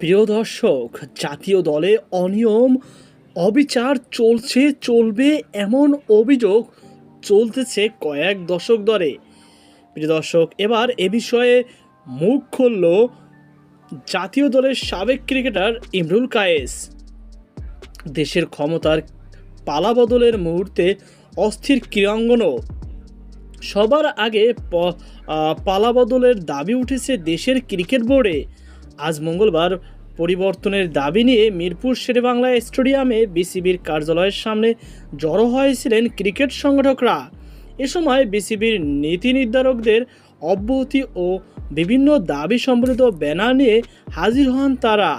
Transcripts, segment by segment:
প্রিয় দর্শক, জাতীয় দলে অনিয়ম, অবিচার চলছে, চলবে এমন অভিযোগ চলতেছে কয়েক দশক ধরে। প্রিয় দর্শক, এবার এ বিষয়ে মুখ খুলল জাতীয় দলের সাবেক ক্রিকেটার ইমরুল কায়েস। দেশের ক্ষমতার পালাবদলের মুহূর্তে অস্থির ক্রীড়াঙ্গনও। সবার আগে পালাবদলের দাবি উঠেছে দেশের ক্রিকেট বোর্ডে। আজ মঙ্গলবার পরিবর্তনের দাবি নিয়ে মিরপুর শেরেবাংলা স্টেডিয়ামে বিসিবির কার্যালয়ের সামনে জড়ো হয়েছিলেন ক্রিকেট সংগঠকরা। এ সময় বিসিবির নীতি নির্ধারকদের অব্যাহতি ও বিভিন্ন দাবি সম্বলিত ব্যানার নিয়ে হাজির হন তারা।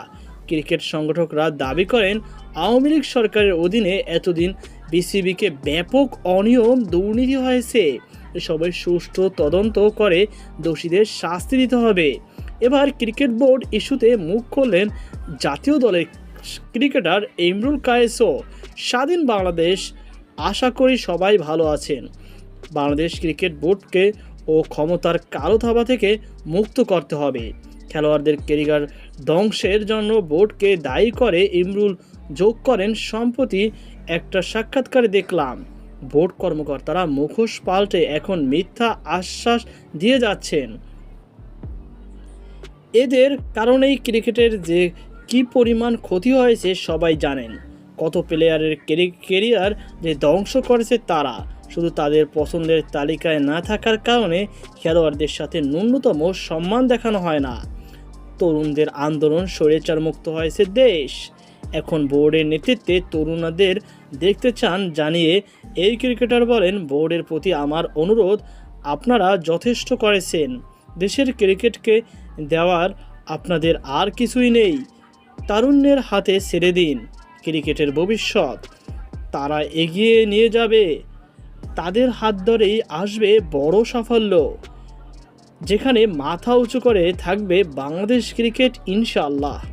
ক্রিকেট সংগঠকরা দাবি করেন, আওয়ামী লীগ সরকারের অধীনে এতদিন বিসিবিকে ব্যাপক অনিয়ম দুর্নীতি হয়েছে। এসবের সুষ্ঠু তদন্ত করে দোষীদের শাস্তি দিতে হবে। এবার ক্রিকেট বোর্ড ইস্যুতে মুখ খুললেন জাতীয় দলের ক্রিকেটার ইমরুল কায়েসও স্বাধীন বাংলাদেশ, আশা করি সবাই ভালো আছেন। বাংলাদেশ ক্রিকেট বোর্ডকে ও ক্ষমতার কালো থাবা থেকে মুক্ত করতে হবে। খেলোয়াড়দের কেরিয়ার ধ্বংসের জন্য বোর্ডকে দায়ী করে ইমরুল যোগ করেন সম্প্রতি একটা সাক্ষাৎকারে দেখলাম। বোর্ড কর্মকর্তারা মুখোশ পাল্টে এখন মিথ্যা আশ্বাস দিয়ে যাচ্ছেন। এদের কারণেই ক্রিকেটের যে কি পরিমাণ ক্ষতি হয়েছে সবাই জানেন। কত প্লেয়ারের কেরিয়ার যে ধ্বংস করেছে তারা। শুধু তাদের পছন্দের তালিকায় না থাকার কারণে খেলোয়াড়দের সাথে ন্যূনতম সম্মান দেখানো হয় না। তরুণদের আন্দোলন স্বৈরাচার মুক্ত হয়েছে দেশ। এখন বোর্ডের নেতৃত্বে তরুণদের দেখতে চান জানিয়ে এই ক্রিকেটার বলেন, বোর্ডের প্রতি আমার অনুরোধ, আপনারা যথেষ্ট করেছেন। দেশের ক্রিকেটকে দেওয়ার আপনাদের আর কিছুই নেই। তারুণ্যের হাতে ছেড়ে দিন ক্রিকেটের ভবিষ্যৎ। তারা এগিয়ে নিয়ে যাবে। তাদের হাত ধরেই আসবে বড় সাফল্য। যেখানে মাথা উঁচু করে থাকবে বাংলাদেশ ক্রিকেট, ইনশাআল্লাহ।